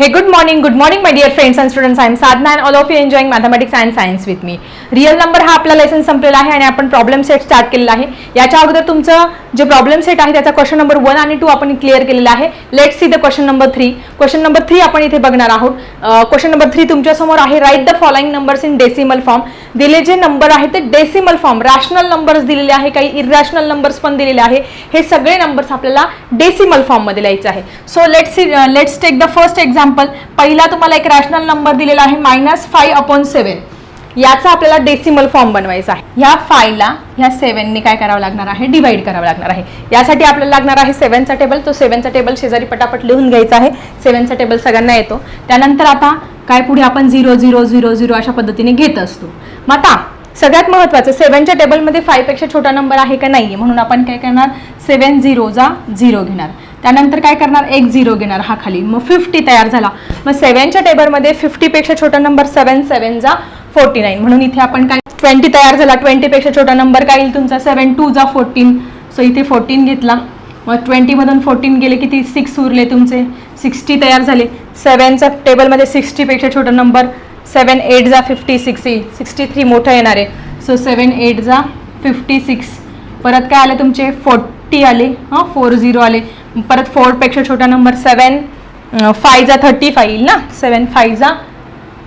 Hey, good morning, good morning, my dear friends and students. I am Sadhna and all of you enjoying mathematics and science with me. Real number हा आपला lesson संपलेला आहे आणि आपण problem set start केलेला आहे. याच्या अगोदर तुमचं जे प्रॉब्लेम सेट आहे त्याचा क्वेश्चन नंबर वन आणि टू आपण क्लिअर केलेला आहे. Let see the question number three question number three आपण इथे बघणार आहोत. क्वेश्चन नंबर थ्री तुमच्यासमोर आहे. Write the following numbers in decimal form दिले जे नंबर आहे ते डेसिमल फॉर्म रॅशनल नंबर्स दिलेले आहे काही इरॅशनल नंबर्स पण दिलेले आहे. हे सगळे नंबर्स आपल्याला डेसिमल फॉर्ममध्ये लिहायचे आहे. So let's see let's take the first example पहिला तुम्हाला एक रॅशनल नंबर दिलेला आहे मायनस फाय अपॉन सेवन याचा आपल्याला डेसिमल फॉर्म बनवायचा आहे. ह्या फायला ह्या सेवनने काय करावं लागणार आहे? डिवाइड करावं लागणार आहे. यासाठी आपल्याला लागणार आहे सेवनचा टेबल तो सेवनचा टेबल शेजारी पटापट लिहून घ्यायचा आहे. सेवनचा टेबल सगळ्यांना येतो. त्यानंतर आता काय पुढे आपण झिरो झिरो झिरो झिरो अशा पद्धतीने घेत असतो. मग आता सगळ्यात महत्त्वाचं सेवनच्या टेबलमध्ये फायपेक्षा छोटा नंबर आहे का नाही म्हणून आपण काय करणार? सेवन झिरोचा झिरो घेणार. त्यानंतर काय करणार? एक झिरो घेणार हा खाली. मग फिफ्टी तयार झाला. मग सेवनच्या टेबलमध्ये फिफ्टीपेक्षा छोटा नंबर सेवन सेवनचा फोर्टी नाईन म्हणून इथे आपण काय ट्वेंटी तयार झाला. ट्वेंटीपेक्षा छोटा नंबर काय येईल तुमचा? सेवन टू जा फोर्टीन सो इथे फोर्टीन घेतला. मग ट्वेंटीमधून फोर्टीन गेले किती सिक्स उरले तुमचे. सिक्स्टी तयार झाले. सेवनच्या टेबलमध्ये सिक्स्टीपेक्षा छोटा नंबर सेवन एट जा फिफ्टी सिक्स येईल. सिक्स्टी थ्री मोठं येणार आहे. सो सेवन एट जा फिफ्टी सिक्स परत काय आले तुमचे? फोर्टी आले. हां फोर झिरो आले. परत फोरपेक्षा छोटा नंबर सेवन फायजा थर्टी फाय येईल ना? सेवन फायजा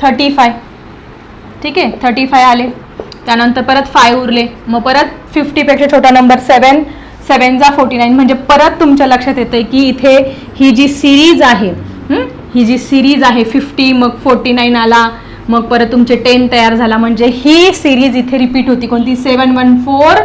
थर्टी फाय ठीक आहे? थर्टी फाय आले. त्यानंतर परत फाय उरले. मग परत फिफ्टीपेक्षा छोटा नंबर सेवन सेवनचा फोर्टी नाईन म्हणजे परत तुमच्या लक्षात येतं की इथे ही जी सिरीज आहे ही? जी सिरीज आहे फिफ्टी मग फोर्टी नाईन आला. मग परत तुमचे टेन तयार झाला. म्हणजे ही सिरीज इथे रिपीट होती. कोणती? Seven one four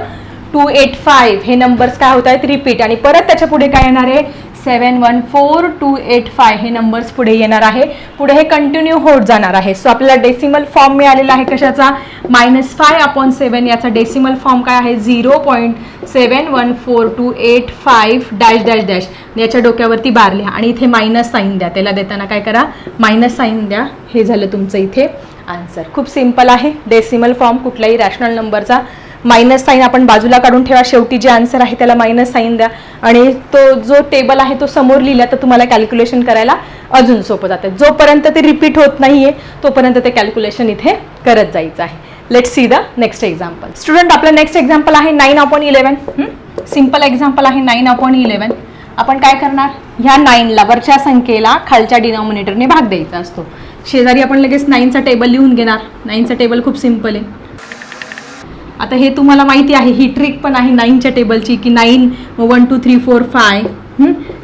two eight five हे नंबर्स काय होत आहेत रिपीट आणि परत त्याच्या पुढे काय येणार आहे? Seven one four two eight five हे नंबर्स पुढे येणार आहे. पुढे हे कंटिन्यू होत जाणार आहे. सो आपल्याला डेसिमल फॉर्म मिळालेला आहे कशाचा? मायनस फाय अपॉन सेवन याचा डेसिमल फॉर्म काय आहे? Zero point seven one four two eight five dash dash dash याच्या डोक्यावरती बार लिहा. आणि इथे मायनस साईन द्या. त्याला देताना काय करा? मायनस साईन द्या. हे झालं तुमचं इथे आन्सर खूप सिंपल आहे. डेसिमल फॉर्म कुठल्याही रॅशनल नंबरचा मायनस साईन आपण बाजूला काढून ठेवा. शेवटी जे आन्सर आहे त्याला मायनस साईन द्या. आणि तो जो टेबल आहे तो समोर लिहिला तर तुम्हाला कॅल्क्युलेशन करायला अजून सोपं जातं. जोपर्यंत ते रिपीट होत नाहीये तोपर्यंत ते कॅल्क्युलेशन इथे करत जायचं आहे. Let see the next example student आपलं नेक्स्ट एक्झाम्पल आहे nine upon eleven simple example आहे नाईन अपॉन इलेवन आपण काय करणार? ह्या नाईनला वरच्या संख्येला खालच्या डिनॉमिनेटरने भाग द्यायचा असतो. शेजारी आपण लगेच नाईनचा टेबल लिहून घेणार. नाईनचा टेबल खूप सिंपल आहे. आता हे तुम्हाला माहिती आहे ही ट्रिक पण आहे नाईनच्या टेबलची की nine one two three four five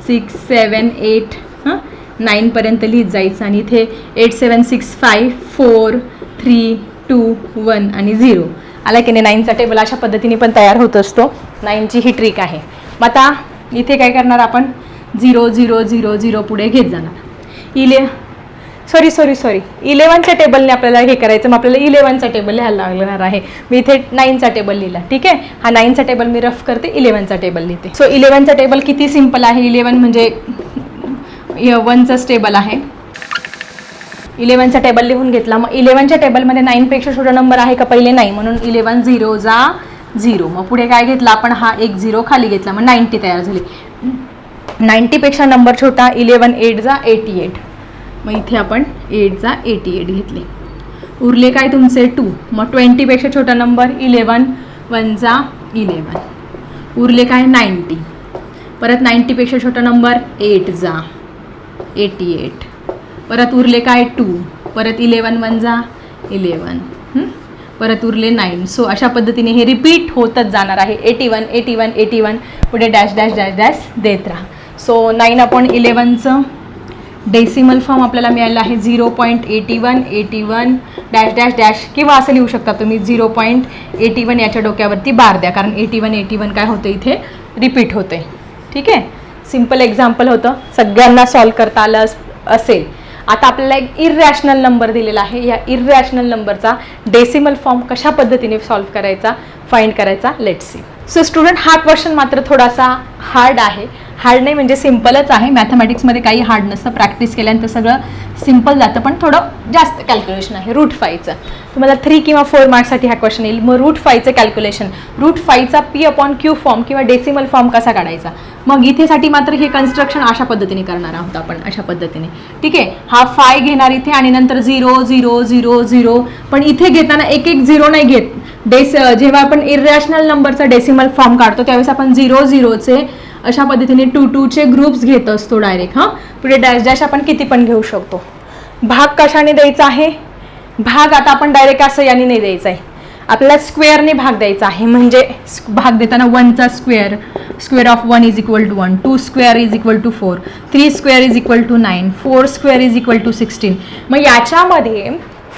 six seven eight हां? नाईनपर्यंत लिहित जायचं. आणि इथे eight seven six five four three two one आणि झिरो आला की नाही नाईनचा टेबल अशा पद्धतीने पण तयार होत असतो. नाईनची ही ट्रिक आहे. मग आता इथे काय करणार आपण? झिरो झिरो झिरो झिरो पुढे घेत जाणार. इले सॉरी सॉरी सॉरी इलेवनच्या टेबलने आपल्याला हे करायचं मग आपल्याला इलेवनचा टेबल लिहायला लागणार आहे. मी इथे नाईनचा टेबल लिहिला ठीक आहे? हा नाईनचा टेबल मी रफ करते इलेवनचा टेबल लिहिते. सो इलेवनचा टेबल किती सिंपल आहे? इलेवन म्हणजे वनचाच टेबल आहे. इलेवनचा टेबल लिहून घेतला. मग इलेवनच्या टेबलमध्ये नाईनपेक्षा छोटा नंबर आहे का? पहिले नाही म्हणून इलेवन झिरो जा झिरो मग पुढे काय घेतला आपण? हा एक झिरो खाली घेतला. मग नाईन्टी तयार झाली. नाईन्टीपेक्षा नंबर छोटा इलेवन एट जा एटी एट मग इथे आपण एटचा एटी एट घेतले. उरले काय तुमचे? टू. मग ट्वेंटीपेक्षा छोटा नंबर इलेवन वनचा इलेवन उरले काय? नाईन्टी परत नाईन्टीपेक्षा छोटा नंबर एट जा एटी एट परत उरले काय? टू परत इलेवन वन जा इलेवन परत उरले नाईन सो अशा पद्धतीने हे रिपीट होतच जाणार आहे. Eighty one eighty one eighty one पुढे डॅश डॅश डॅश डॅश देत राहा. सो नाईन आपण इलेवनचं डेसिमल फॉर्म आपल्याला मिळाला आहे zero point eighty one eighty one dash dash dash. किंवा असं लिहू शकता तुम्ही झिरो पॉईंट एटी वन याच्या डोक्यावरती बार द्या. कारण एटी वन एटी वन काय होतं इथे? रिपीट होते. ठीक आहे? सिंपल एक्झाम्पल होतं. सगळ्यांना सॉल्व करता आलं असेल. आता आपल्याला एक इररॅशनल नंबर दिलेला आहे. या इरॅशनल नंबरचा डेसिमल फॉर्म कशा पद्धतीने सॉल्व्ह करायचा फाइंड करायचा? लेट सी सो स्टुडंट हा क्वेश्चन मात्र थोडासा हार्ड आहे. हार्ड नाही म्हणजे सिम्पलच आहे. मॅथमॅटिक्समध्ये काही हार्ड नसतं. प्रॅक्टिस केल्यानंतर सगळं सिंपल जातं पण थोडं जास्त कॅल्क्युलेशन आहे. रूट फायचं तुम्हाला थ्री किंवा फोर मार्क्ससाठी हा क्वेश्चन येईल. मग रूट फाईचं कॅल्क्युलेशन रूट फायचा पी अपॉन क्यू फॉर्म किंवा डेसिमल फॉर्म कसा काढायचा? मग इथेसाठी मात्र हे कन्स्ट्रक्शन अशा पद्धतीने करणार आहोत आपण. अशा पद्धतीने. ठीक आहे? हा फाय घेणार इथे आणि नंतर झिरो झिरो झिरो झिरो पण इथे घेताना एक एक झिरो नाही घेत. डेस जेव्हा आपण इरॅशनल नंबरचा डेसिमल फॉर्म काढतो त्यावेळेस आपण झिरो झिरोचे अशा पद्धतीने टू टूचे ग्रुप्स घेत असतो डायरेक्ट हां. पुढे डॅश डॅश आपण किती पण घेऊ शकतो. भाग कशाने द्यायचा आहे? भाग आता आपण डायरेक्ट असं याने नाही द्यायचा आहे. आपल्याला स्क्वेअरने भाग द्यायचा आहे. म्हणजे भाग देताना वनचा square square of one is equal to one two square is equal to four three square is equal to nine four square is equal to sixteen मग याच्यामध्ये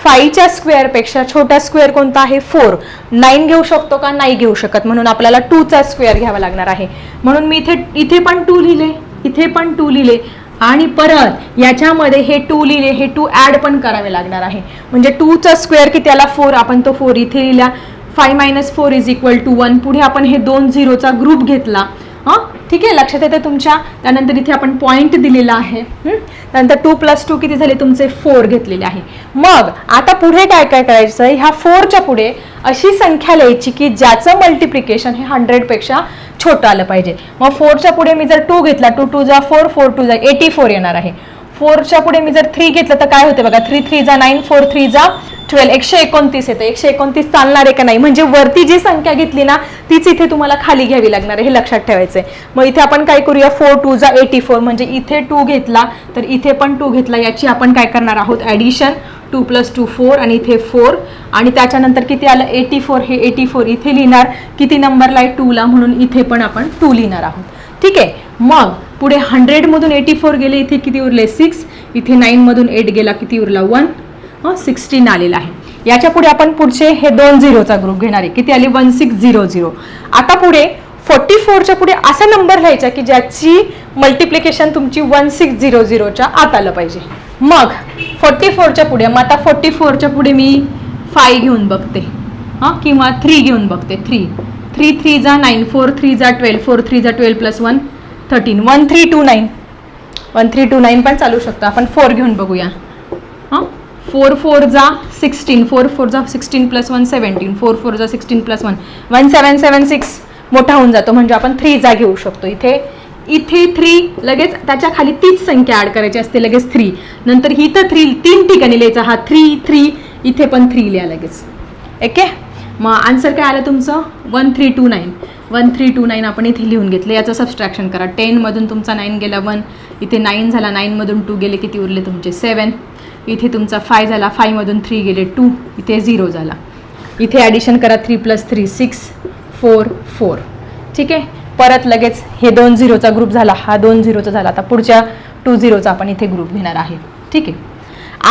फाईव्हच्या स्क्वेअरपेक्षा छोटा स्क्वेअर कोणता आहे? फोर. नाईन घेऊ शकतो का? नाही घेऊ शकत. म्हणून आपल्याला टूचा स्क्वेअर घ्यावा लागणार आहे. म्हणून मी इथे इथे पण टू लिहिले. इथे पण टू लिहिले. आणि परत याच्यामध्ये हे टू लिहिले. हे टू ॲड पण करावे लागणार आहे. म्हणजे टूचा स्क्वेअर की त्याला फोर. आपण तो फोर इथे लिहिला. Five minus four is equal to one. पुढे आपण हे दोन झिरोचा ग्रुप घेतला. हां? ठीक आहे? लक्षात येते तुमच्या? त्यानंतर इथे आपण पॉईंट दिलेला आहे. त्यानंतर टू प्लस टू किती झाले? तुमचे फोर घेतलेले आहे. मग आता पुढे काय काय करायचं? ह्या फोरच्या पुढे अशी संख्या लिहायची की ज्याचं मल्टिप्लिकेशन हे हंड्रेडपेक्षा छोटं आलं पाहिजे. मग फोरच्या पुढे मी जर टू घेतला टू टू जा फोर फोर टू जा एटी फोर येणार आहे. फोरच्या पुढे मी जर थ्री घेतलं तर काय होते बघा? थ्री थ्री जा नाईन फोर थ्री जा ट्वेल्व एकशे एकोणतीस येतं. एकशे एकोणतीस चालणार आहे का नाही? म्हणजे वरती जी संख्या घेतली ना तीच इथे तुम्हाला खाली घ्यावी लागणार आहे हे लक्षात ठेवायचं आहे मग इथे आपण काय करूया? फोर टू जा एटी फोर म्हणजे इथे टू घेतला तर इथे पण टू घेतला. याची आपण काय करणार आहोत? Addition two plus two four आणि इथे फोर आणि त्याच्यानंतर किती आलं? एटी फोर हे एटी फोर इथे लिहिणार. किती नंबरला आहे? टूला म्हणून इथे पण आपण टू लिहिणार आहोत. ठीक आहे? मग पुढे हंड्रेडमधून एटी फोर गेले इथे किती उरले? सिक्स इथे नाईनमधून एट गेला किती उरला? वन सिक्स्टीन आलेला आहे. याच्यापुढे आपण पुढचे हे दोन झिरोचा ग्रुप घेणार आहे. किती आले? वन सिक्स झिरो झिरो आता पुढे फोर्टी फोरच्या पुढे असा नंबर लिहायचा की ज्याची मल्टिप्लिकेशन तुमची वन सिक्स झिरो झिरोच्या आत आलं पाहिजे. मग फोर्टी फोरच्या पुढे मग आता फोर्टी फोरच्या पुढे मी फाय घेऊन बघते. हां किंवा थ्री घेऊन बघते. थ्री थ्री थ्री जा नाईन फोर थ्री जा ट्वेल्व फोर थ्री जा twelve plus one thirteen one three two nine one three two nine पण चालू शकतो. आपण फोर घेऊन बघूया. हां? फोर फोर जा सिक्स्टीन फोर फोर जा sixteen plus one seventeen four four जा sixteen plus one one seven seven six मोठा होऊन जातो. म्हणजे आपण थ्री जा घेऊ शकतो. इथे इथे थ्री लगेच त्याच्याखाली तीच संख्या ॲड करायची असते. लगेच थ्री नंतर ही तर थ्री तीन ठिकाणी लिहायचा. हा थ्री थ्री इथे पण थ्री लिहा लगेच. ओके मग आन्सर काय आलं तुमचं? One three two nine one three two nine आपण इथे लिहून घेतलं. याचं सबस्ट्रॅक्शन करा. टेनमधून तुमचा नाईन गेला वन इथे नाईन झाला नाईनमधून टू गेले किती उरले तुमचे? सेवन इथे तुमचा फाय झाला फायमधून थ्री गेले टू इथे झिरो झाला. इथे ॲडिशन करा three plus three six four four ठीक आहे? परत लगेच हे दोन झिरोचा ग्रुप झाला. हा दोन झिरोचा झाला. आता पुढच्या टू झिरोचा आपण इथे ग्रुप घेणार आहे. ठीक आहे?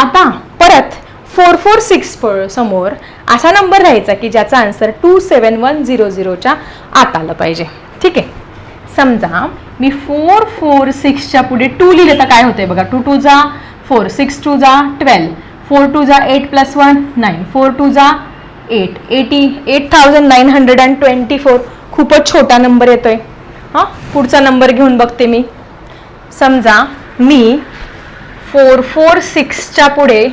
आता परत फोर फोर सिक्स समोर असा नंबर राहायचा की ज्याचा answer two seven one zero झिरोच्या आत आलं पाहिजे. ठीक आहे? समजा मी फोर फोर सिक्सच्या पुढे टू लिहिलं तर काय होतंय बघा? टू टू जा फोर सिक्स टू जा ट्वेल्व फोर टू जा eight plus one nine four two जा eight eighty eight thousand nine hundred and twenty four खूपच छोटा नंबर येतोय. हां? पुढचा नंबर घेऊन बघते मी. समजा मी फोर फोर सिक्सच्या पुढे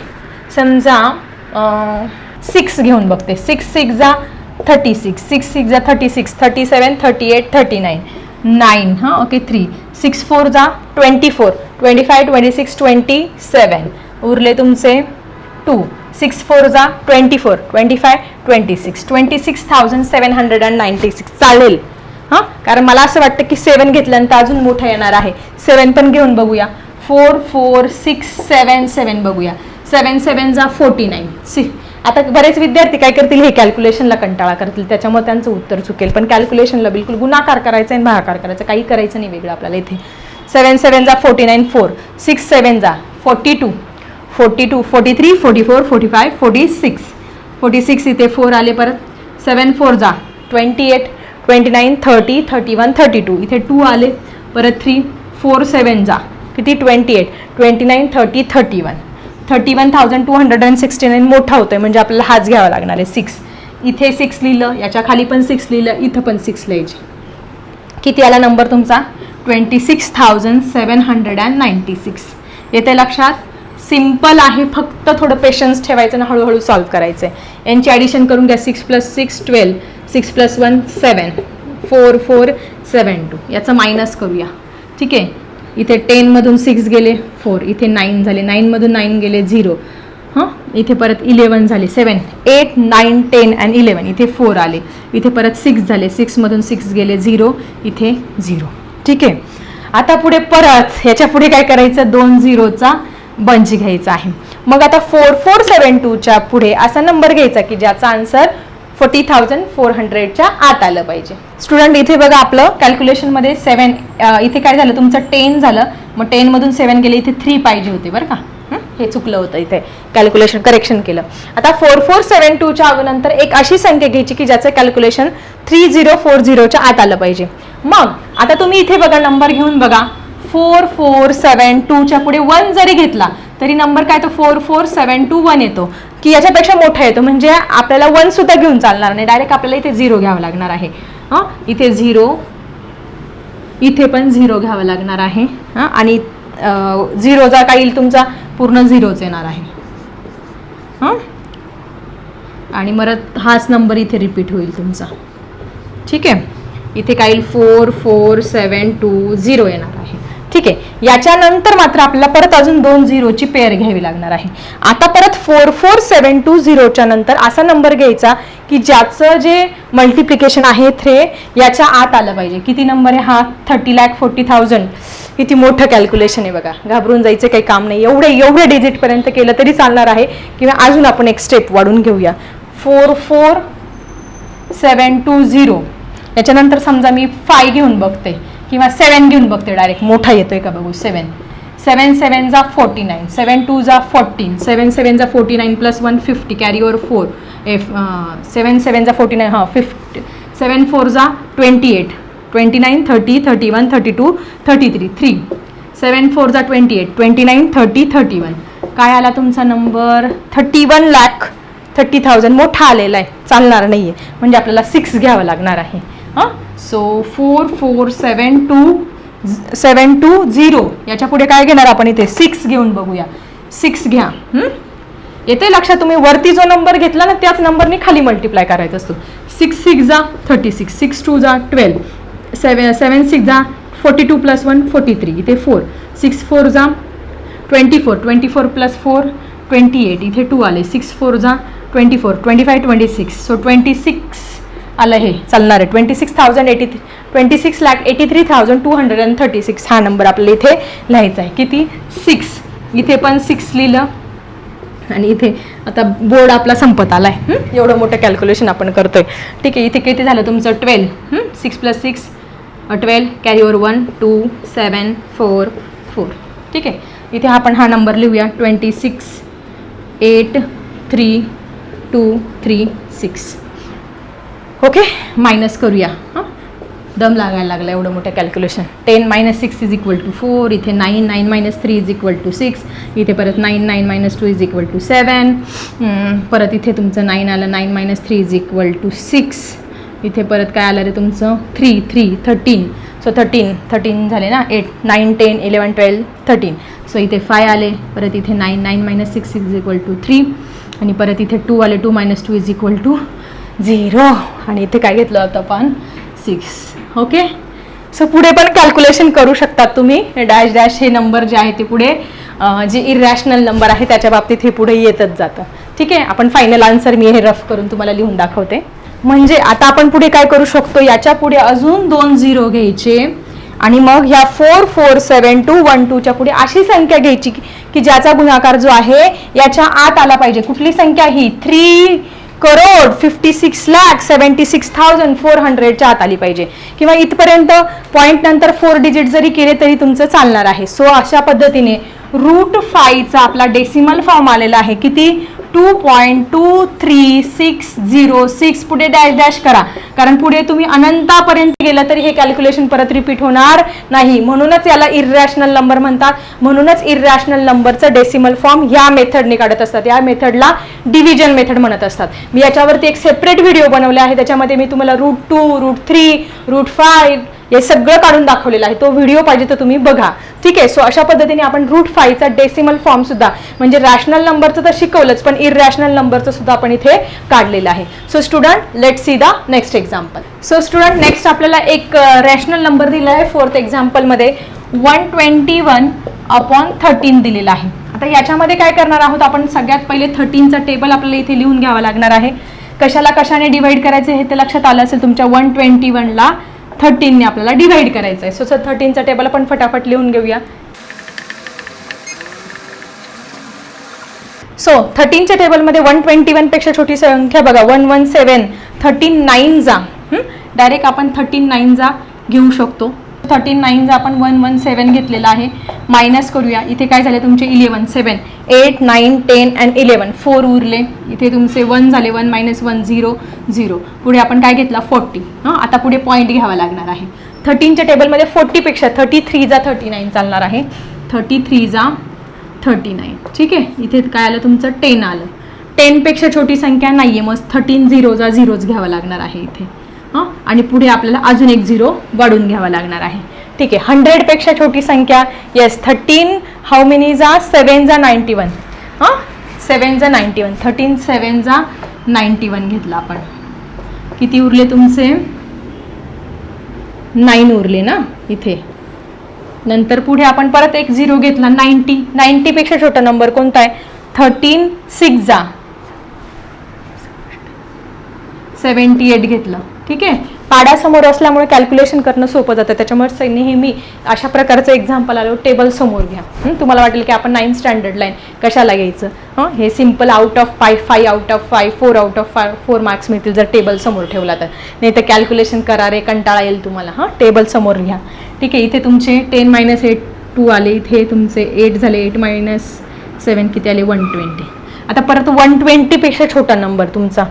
समजा सिक्स घेऊन बघते. सिक्स सिक्स जा थर्टी सिक्स सिक्स सिक्स जा thirty six thirty seven thirty eight thirty nine nine हां ओके थ्री सिक्स फोर जा twenty four twenty five twenty six twenty seven उरले तुमचे टू सिक्स फोर जा twenty four twenty five twenty six twenty six thousand seven hundred and ninety six चालेल. हां? कारण मला असं वाटतं की सेवन घेतल्यानंतर अजून मोठं येणार आहे. सेवन पण घेऊन बघूया. Four four six seven seven बघूया. सेवन सेवन जा फोर्टी नाईन. सी आता बरेच विद्यार्थी काय करतील? हे कॅल्क्युलेशनला कंटाळा करतील. त्याच्यामुळे त्यांचं उत्तर चुकेल. पण कॅल्क्युलेशनला बिलकुल गुणाकार करायचा आणि भागाकार करायचा. काही करायचं नाही वेगळं आपल्याला इथे. सेवन सेवन जा forty nine four. Six seven जा forty two. Forty two forty three forty four forty five forty six. Forty six इथे फोर आले परत. सेवन फोर जा twenty eight twenty nine thirty thirty one thirty two. इथे two आले. परत three four seven जा किती? Twenty eight. Twenty nine thirty thirty one. Thirty one thousand two hundred and sixty nine मोठा होतोय म्हणजे आपल्याला हाच घ्यावा लागणार आहे. सिक्स इथे सिक्स लिहिलं याच्या खाली पण सिक्स लिहिलं इथं पण सिक्स लिहायचे. किती आला नंबर तुमचा? Twenty six thousand seven hundred and ninety six येते लक्षात? सिंपल आहे फक्त थोडं पेशन्स ठेवायचं आणि हळूहळू सॉल्व करायचं आहे यांची ॲडिशन करून घ्या six plus six twelve six plus one seven four four seven two याचं मायनस करूया. ठीक आहे? इथे टेनमधून सिक्स गेले फोर इथे नाईन झाले. नाईनमधून नाईन गेले झिरो हां? इथे परत इलेवन झाले seven eight nine ten and eleven इथे फोर आले. इथे परत सिक्स झाले. सिक्समधून सिक्स गेले झिरो इथे झिरो ठीक आहे? आता पुढे परत ह्याच्या पुढे काय करायचं? दोन झिरोचा बंच घ्यायचा आहे. मग आता फोर फोर सेवन टूच्या पुढे असा नंबर घ्यायचा की ज्याचा आन्सर फोर्टी थाउजंड फोर हंड्रेडच्या आत आलं पाहिजे. स्टुडंट इथे बघा आपलं कॅल्क्युलेशनमध्ये सेवन इथे काय झालं? तुमचं टेन झालं. मग टेनमधून सेवन गेले इथे थ्री पाहिजे होते बरं का? हे? चुकलं होतं इथे. कॅल्क्युलेशन करेक्शन केलं. आता फोर फोर सेवन टूच्या अगोदर एक अशी संख्या घ्यायची की ज्याचं कॅल्क्युलेशन थ्री झिरो फोर झिरोच्या आत आलं पाहिजे. मग आता तुम्ही इथे बघा नंबर घेऊन बघा. फोर फोर सेवन टूच्या पुढे वन जरी घेतला तरी नंबर काय तो? Four four seven two one येतो. की याच्यापेक्षा मोठा येतो. म्हणजे आपल्याला वन सुद्धा घेऊन चालणार नाही. डायरेक्ट आपल्याला इथे झिरो घ्यावं लागणार आहे. हां? इथे झिरो इथे पण झिरो घ्यावं लागणार आहे. हां? आणि झिरोचा काय येईल तुमचा पूर्ण झिरोच येणार आहे. हां? आणि परत हाच नंबर इथे रिपीट होईल तुमचा. ठीक आहे? इथे काय येईल four four seven two zero येणार आहे. ठीक आहे. याच्यानंतर मात्र आपल्याला परत अजून दोन झिरोची पेअर घ्यावी लागणार आहे. आता परत फोर फोर सेवन टू झिरोच्या नंतर असा नंबर घ्यायचा की ज्याचं जे मल्टिप्लिकेशन आहे थ्रे याच्या आत आलं पाहिजे. किती नंबर आहे हा? थर्टी लॅक फोर्टी थाउजंड किती मोठं कॅल्क्युलेशन आहे बघा. घाबरून जायचं काही काम नाही. एवढे एवढे डिजिटपर्यंत केलं तरी चालणार आहे. किंवा अजून आपण एक स्टेप वाढून घेऊया. Four four seven two zero याच्यानंतर समजा मी फाय घेऊन बघते. किंवा सेवन घेऊन बघते डायरेक्ट मोठा येतोय का बघू? सेवन सेवन सेवन जा फोर्टी नाईन सेवन टू जा फोर्टीन सेवन सेवन जा forty nine plus one fifty carry over four F seven seven जा फोर्टी नाईन हां फिफ्टी सेवन फोर जा twenty eight twenty nine thirty thirty one thirty two thirty three three seven four जा twenty eight twenty nine thirty thirty one काय आला तुमचा number thirty one lakh thirty thousand मोठा आलेला आहे. चालणार नाही आहे म्हणजे आपल्याला सिक्स घ्यावं लागणार आहे. हां? So four four seven two seven two zero याच्यापुढे काय घेणार आपण इथे? सिक्स घेऊन बघूया. सिक्स घ्या. येते लक्षात? तुम्ही वरती जो नंबर घेतला ना त्याच नंबरने खाली मल्टिप्लाय करायचा असतो. सिक्स सिक्स जा थर्टी सिक्स सिक्स टू जा ट्वेल्व सेवन सेवन सिक्स जा forty two plus one forty three इथे फोर सिक्स फोर जा twenty four twenty four plus four twenty eight इथे टू आले. सिक्स फोर जा twenty four twenty five twenty six so twenty six आलं हे चालणार आहे. Twenty six thousand eighty three twenty six lakh eighty three thousand two hundred and thirty six हा number आपल्याला इथे लिहायचा आहे. किती? सिक्स इथे पण सिक्स लिहिलं. आणि इथे आता बोर्ड आपला संपत आला आहे एवढं मोठं कॅल्क्युलेशन आपण करतोय. ठीक आहे इथे किती झालं तुमचं? Twelve six plus six twelve carryover one two seven four four ठीक आहे इथे आपण हा नंबर लिहूया. Twenty six eight three two three six okay minus करूया हां? दम लागायला लागला एवढं मोठं calculation ten minus six is equal to four इथे nine nine minus three is equal to six इथे परत nine nine minus two is equal to seven परत इथे तुमचं नाईन आलं nine minus three is equal to six इथे परत काय आलं रे तुमचं? Three three thirteen so thirteen thirteen झाले ना? Eight nine ten eleven twelve thirteen so इथे फाय आले परत इथे nine nine minus six is equal to three आणि परत इथे टू आले two minus two is equal to zero. आणि इथे काय घेतलं होतं आपण? सिक्स ओके सो पुढे पण कॅल्क्युलेशन करू शकतात तुम्ही. डॅश डॅश हे नंबर जे आहे ते पुढे जे इरॅशनल नंबर आहे त्याच्या बाबतीत हे पुढे येतच जातं. ठीक आहे? आपण फायनल आन्सर मी हे रफ करून तुम्हाला लिहून दाखवते. म्हणजे आता आपण पुढे काय करू शकतो? याच्यापुढे अजून दोन झिरो घ्यायचे. आणि मग ह्या four four seven two one टूच्या पुढे अशी संख्या घ्यायची की- की ज्याचा गुणाकार जो आहे याच्या आत आला पाहिजे. कुठली संख्या ही? Three crore fifty six lakh seventy six thousand four हंड्रेडच्या आत आली पाहिजे. किंवा इथपर्यंत पॉईंट नंतर फोर डिजिट जरी केले तरी तुमचं चालणार आहे. सो अशा पद्धतीने रूट फाईचा आपला डेसिमल फॉर्म आलेला आहे. किती? Two point two three six zero six पुढे डॅश डॅश करा. कारण पुढे तुम्ही अनंतापर्यंत गेलं तरी हे कॅल्क्युलेशन परत रिपीट होणार नाही. म्हणूनच याला इरॅशनल नंबर म्हणतात. म्हणूनच इरॅशनल नंबरचं डेसिमल फॉर्म ह्या मेथडने काढत असतात. या मेथडला डिव्हिजन मेथड म्हणत असतात. मी याच्यावरती एक सेपरेट व्हिडिओ बनवले आहे. त्याच्यामध्ये मी तुम्हाला root two root three root five हे सगळं काढून दाखवलेलं आहे. तो व्हिडिओ पाहिजे तर तुम्ही बघा. ठीक आहे? सो अशा पद्धतीने आपण रूट फायचा डेसिमल फॉर्म सुद्धा म्हणजे रॅशनल नंबरचं तर शिकवलंच पण इरॅशनल नंबरचं सुद्धा आपण इथे काढलेलं आहे. So student let see the next example so student next आपल्याला एक रॅशनल नंबर दिला आहे fourth एक्झाम्पलमध्ये one twenty one upon thirteen दिलेला आहे. आता याच्यामध्ये काय करणार आहोत? आपण सगळ्यात पहिले थर्टीनचा टेबल आपल्याला इथे लिहून घ्यावा लागणार आहे. कशाला कशाने डिवाईड करायचं हे ते लक्षात आलं असेल तुमच्या वन ट्वेंटी वनला थर्टीनने आपल्याला डिवाइड करायचं आहे. सो सर थर्टीनचा टेबल आपण फटाफट लिहून घेऊया. सो थर्टीनच्या टेबलमध्ये वन ट्वेंटी वनपेक्षा छोटी संख्या बघा. One one seven thirteen nine जा. डायरेक्ट आपण थर्टीन नाईन जा घेऊ शकतो. थर्टीन नाईनचा आपण वन वन सेवन घेतलेला आहे. मायनस करूया. इथे काय झाले तुमचे? Eleven seven eight nine ten and eleven four उरले. इथे तुमचे वन झाले. One minus one zero zero पुढे आपण काय घेतला? फोर्टी हां? आता पुढे पॉईंट घ्यावा लागणार आहे. थर्टीनच्या टेबलमध्ये फोर्टीपेक्षा थर्टी थ्री जा थर्टी नाईन चालणार आहे. थर्टी थ्रीजा थर्टी नाईन ठीक आहे? इथे काय आलं तुमचं? टेन आलं. टेनपेक्षा छोटी संख्या नाही आहे मग थर्टीन झिरोचा झिरोच घ्यावा लागणार आहे इथे. हां? आणि पुढे आपल्याला अजून एक झिरो वाढून घ्यावा लागणार आहे. ठीक आहे हंड्रेडपेक्षा छोटी संख्या. येस थर्टीन हाऊ मेनी जा सेवन जा नाईन्टी वन हां? सेवन जा नाईन्टी वन थर्टीन सेवन जा नाईन्टी वन घेतला आपण. किती उरले तुमचे? नाईन उरले ना? इथे. नंतर पुढे आपण परत एक झिरो घेतला. नाईन्टी नाईन्टीपेक्षा छोटा नंबर कोणता आहे? थर्टीन सिक्स जा. सेवन्टी एट घेतलं. ठीक आहे? पाड्यासमोर असल्यामुळे कॅल्क्युलेशन करणं सोपं जातं. त्याच्यामुळे नेहमी अशा प्रकारचं एक्झाम्पल आलं टेबल समोर घ्या. तुम्हाला वाटेल की आपण नाईन स्टँडर्ड लाईन कशाला घ्यायचं? हां? हे simple out of five five out of five four out of five four marks मिळतील जर टेबल समोर ठेवला तर. नाही तर कॅल्क्युलेशन करा रे कंटाळा येईल तुम्हाला. हां? टेबल समोर घ्या. ठीक आहे? इथे तुमचे टेन मायनस एट टू आले. इथे तुमचे एट झाले. एट मायनस सेवन किती आले? वन ट्वेंटी आता परत वन ट्वेंटीपेक्षा छोटा नंबर तुमचा.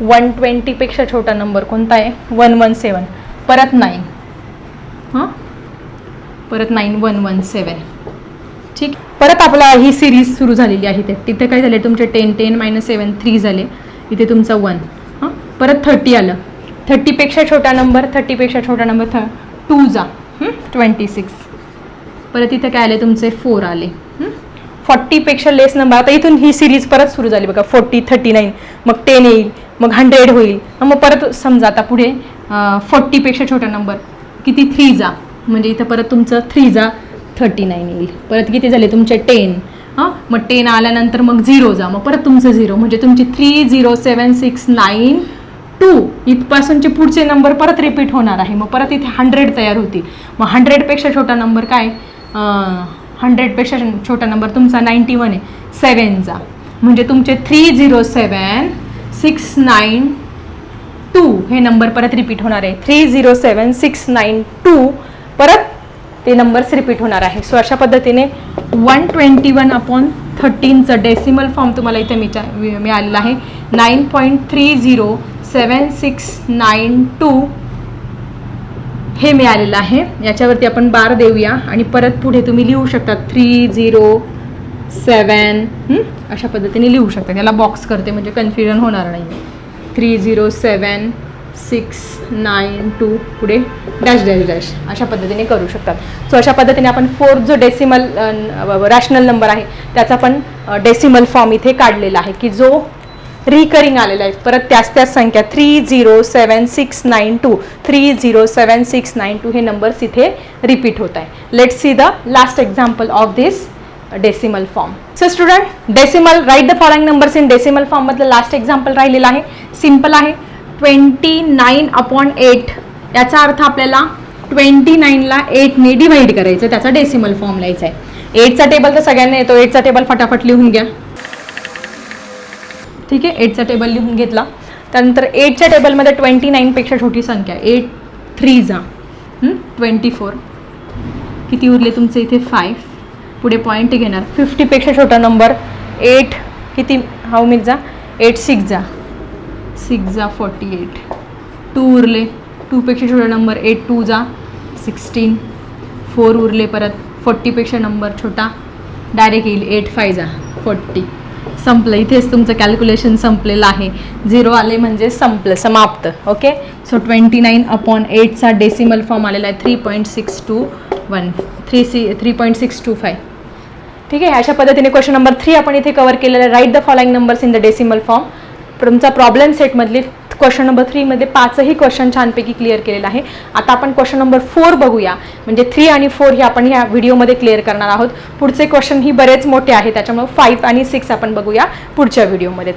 वन ट्वेंटीपेक्षा छोटा नंबर कोणता आहे? वन वन सेवन परत नाईन हां? परत नाईन वन वन सेवन ठीक? परत आपला ही सिरीज सुरू झालेली आहे ते तिथे काय झाले? तुमचे ten ten minus seven three झाले. इथे तुमचा वन हां? परत थर्टी आलं. थर्टीपेक्षा छोटा नंबर थर्टीपेक्षा छोटा नंबर थ टू जा. ट्वेंटी सिक्स परत इथे काय आले? तुमचे फोर आले. फॉर्टीपेक्षा लेस नंबर आता इथून ही सिरीज परत सुरू झाली बघा. फोर्टी थर्टी नाईन मग टेन येईल. मग हंड्रेड होईल. मग परत समजा आता पुढे फोर्टीपेक्षा छोटा नंबर किती थ्री जा. म्हणजे इथं परत तुमचं थ्री जा थर्टी नाईन येईल. परत किती झाले? तुमचे टेन हां? मग टेन आल्यानंतर मग झिरो जा. मग परत तुमचं झिरो म्हणजे तुमची three zero seven six nine two इथपासूनचे पुढचे नंबर परत रिपीट होणार आहे. मग परत इथे हंड्रेड तयार होतील. मग हंड्रेडपेक्षा छोटा नंबर काय? हंड्रेडपेक्षा छोटा नंबर तुमचा नाईन्टी वन आहे. सेवन जा. म्हणजे तुमचे three zero seven six nine two हे नंबर परत रिपीट होणार आहे. Three zero seven six nine two परत ते नंबर्स रिपीट होणार आहे. सो अशा पद्धतीने वन ट्वेंटी वन अपॉन थर्टीनचं डेसिमल फॉर्म तुम्हाला इथे मिचा मिळालेला आहे. Nine point three zero seven six nine two हे मिळालेलं आहे. याच्यावरती आपण बार देऊया आणि परत पुढे तुम्ही लिहू शकता थ्री झिरो सेवन अशा पद्धतीने लिहू शकता. त्याला बॉक्स करते म्हणजे कन्फ्युजन होणार नाही three zero seven six nine two पुढे डॅश डॅश डॅश अशा पद्धतीने करू शकतात. सो अशा पद्धतीने आपण फोर्थ जो डेसिमल रॅशनल नंबर आहे त्याचा पण डेसिमल फॉर्म इथे काढलेला आहे की जो रिकरिंग आलेला आहे. परत त्याच त्याच संख्या three zero seven six nine two three zero seven six nine two हे नंबर्स इथे रिपीट होत आहे. Let see the last example of this decimal form so student decimal write the following numbers in decimal फॉर्ममधलं last example राहिलेलं आहे. Simple आहे. Twenty nine upon eight याचा अर्थ आपल्याला ट्वेंटी नाईनला एटने डिव्हाइड करायचं त्याचा डेसिमल फॉर्म लिहायचा आहे. एटचा टेबल तर सगळ्यांना येतो. एटचा टेबल फटाफट लिहून घ्या. ठीक आहे? एटचा टेबल लिहून घेतला. त्यानंतर एटच्या टेबलमध्ये ट्वेंटी नाईनपेक्षा छोटी संख्या. एट थ्री जा. ट्वेंटी फोर किती उरले तुमचे इथे? फाईव्ह पुढे पॉईंट घेणार. फिफ्टीपेक्षा छोटा नंबर एट किती? हाऊ मी जा. एट सिक्स जा. सिक्स जा फॉर्टी एट टू उरले टूपेक्षा छोटा नंबर एट टू जा. सिक्स्टीन फोर उरले परत. फोर्टीपेक्षा नंबर छोटा. डायरेक्ट येईल. एट फाय जा. फोर्टी संपलं. इथेच तुमचं कॅल्क्युलेशन संपलेलं आहे. झिरो आले म्हणजे संपलं समाप्त. Okay so twenty nine upon एटचा decimal form आलेला आहे. Three point six two one three see three point six two five ठीक आहे अशा पद्धतीने क्वेश्चन नंबर थ्री आपण इथे कव्हर केलेलं write the following numbers in the decimal form तुमचा प्रॉब्लेम सेटमधली क्वेश्चन नंबर थ्रीमध्ये पाचही क्वेश्चन छानपैकी क्लिअर केलेला आहे. आता आपण क्वेश्चन नंबर फोर बघूया. म्हणजे थ्री आणि फोर ही आपण ह्या व्हिडिओमध्ये क्लिअर करणार आहोत. पुढचे क्वेश्चन ही बरेच मोठे आहेत त्याच्यामुळे फाईव्ह आणि सिक्स आपण बघूया पुढच्या व्हिडिओमध्ये